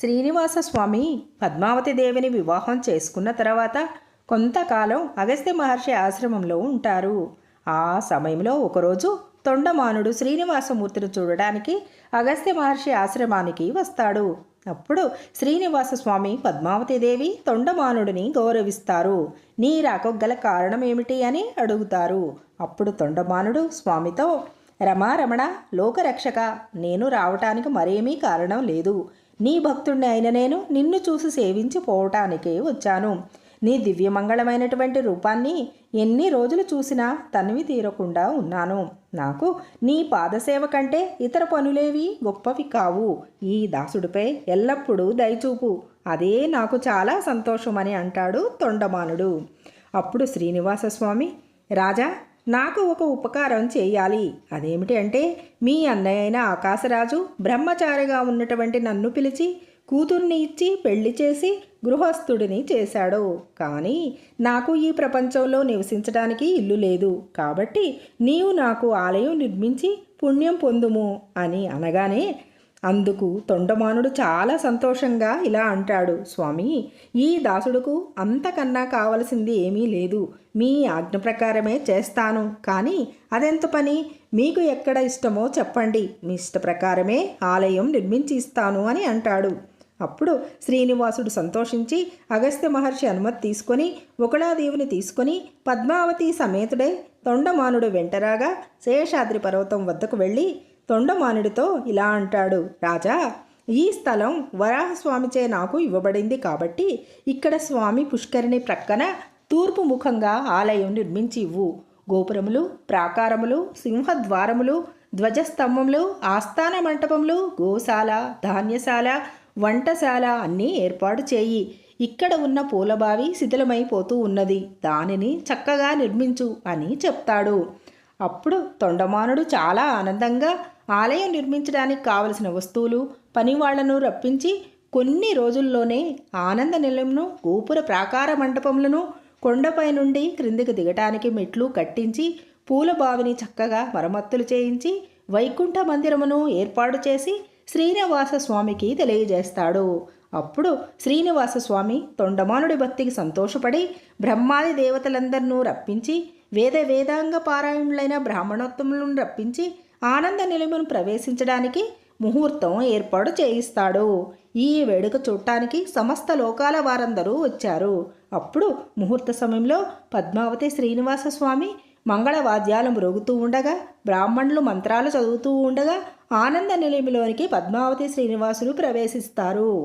శ్రీనివాస స్వామి పద్మావతి దేవిని వివాహం చేసుకున్న తర్వాత కొంతకాలం అగస్త్య మహర్షి ఆశ్రమంలో ఉంటారు. ఆ సమయంలో ఒకరోజు తొండమానుడు శ్రీనివాసమూర్తిని చూడడానికి అగస్త్య మహర్షి ఆశ్రమానికి వస్తాడు. అప్పుడు శ్రీనివాస స్వామి పద్మావతి దేవి తొండమానుడిని గౌరవిస్తారు. నీ రాకకు గల కారణం ఏమిటి అని అడుగుతారు. అప్పుడు తొండమానుడు స్వామితో రమారమణ లోకరక్షక నేను రావటానికి మరేమీ కారణం లేదు. నీ భక్తుడిని అయిన నేను నిన్ను చూసి సేవించి పోవటానికే వచ్చాను. నీ దివ్యమంగళమైనటువంటి రూపాన్ని ఎన్ని రోజులు చూసినా తనివి తీరకుండా ఉన్నాను. నాకు నీ పాదసేవ కంటే ఇతర పనులేవి గొప్పవి కావు. ఈ దాసుడిపై ఎల్లప్పుడూ దయచూపు. అదే నాకు చాలా సంతోషమని అంటాడు తొండమానుడు. అప్పుడు శ్రీనివాస స్వామి రాజా నాకు ఒక ఉపకారం చేయాలి. అదేమిటి అంటే మీ అన్నయ్య అయిన ఆకాశరాజు బ్రహ్మచారిగా ఉన్నటువంటి నన్ను పిలిచి కూతుర్ని ఇచ్చి పెళ్ళి చేసి గృహస్థుడిని చేశాడు. కానీ నాకు ఈ ప్రపంచంలో నివసించడానికి ఇల్లు లేదు. కాబట్టి నీవు నాకు ఆలయం నిర్మించి పుణ్యం పొందుము అని అనగానే అందుకు తొండమానుడు చాలా సంతోషంగా ఇలా అంటాడు స్వామి ఈ దాసుడుకు అంతకన్నా కావలసింది ఏమీ లేదు. మీ ఆజ్ఞ ప్రకారమే చేస్తాను. కానీ అదెంత పని? మీకు ఎక్కడ ఇష్టమో చెప్పండి. మీ ఇష్ట ప్రకారమే ఆలయం నిర్మించి ఇస్తాను అని అంటాడు. అప్పుడు శ్రీనివాసుడు సంతోషించి అగస్త్య మహర్షి అనుమతి తీసుకొని ఒకళాదేవిని తీసుకొని పద్మావతి సమేతుడై తొండమానుడు వెంటరాగా శేషాద్రి పర్వతం వద్దకు వెళ్ళి తొండమానుడితో ఇలా అంటాడు రాజా ఈ స్థలం వరాహస్వామిచే నాకు ఇవ్వబడింది కాబట్టి ఇక్కడ స్వామి పుష్కరిణి ప్రక్కన తూర్పు ముఖంగా ఆలయం నిర్మించి ఇవ్వు. గోపురములు ప్రాకారములు సింహద్వారములు ధ్వజస్తంభములు ఆస్థాన మంటపములు గోశాల ధాన్యశాల వంటశాల అన్నీ ఏర్పాటు చేయి. ఇక్కడ ఉన్న పూలబావి శిథిలమైపోతూ ఉన్నది. దానిని చక్కగా నిర్మించు అని చెప్తాడు. అప్పుడు తొండమానుడు చాలా ఆనందంగా ఆలయం నిర్మించడానికి కావలసిన వస్తువులు పనివాళ్ళను రప్పించి కొన్ని రోజుల్లోనే ఆనంద నిలయంను గోపుర ప్రాకార మండపములను కొండపై నుండి క్రిందికి దిగటానికి మెట్లు కట్టించి పూల బావిని చక్కగా మరమ్మత్తులు చేయించి వైకుంఠ మందిరమును ఏర్పాటు చేసి శ్రీనివాస స్వామికి తెలియజేస్తాడు. అప్పుడు శ్రీనివాస స్వామి తొండమానుడి భక్తికి సంతోషపడి బ్రహ్మాది దేవతలందరినూ రప్పించి వేద వేదాంగ పారాయణులైన బ్రాహ్మణోత్తములను రప్పించి ఆనంద నిలయమును ప్రవేశించడానికి ముహూర్తం ఏర్పాటు చేయిస్తాడు. ఈ వేడుక చూడటానికి సమస్త లోకాల వారందరూ వచ్చారు. అప్పుడు ముహూర్త సమయంలో పద్మావతి శ్రీనివాస స్వామి మంగళవాద్యాలు మ్రోగుతూ ఉండగా బ్రాహ్మణులు మంత్రాలు చదువుతూ ఉండగా ఆనంద నిలయంలోనికి పద్మావతి శ్రీనివాసులు ప్రవేశిస్తారు.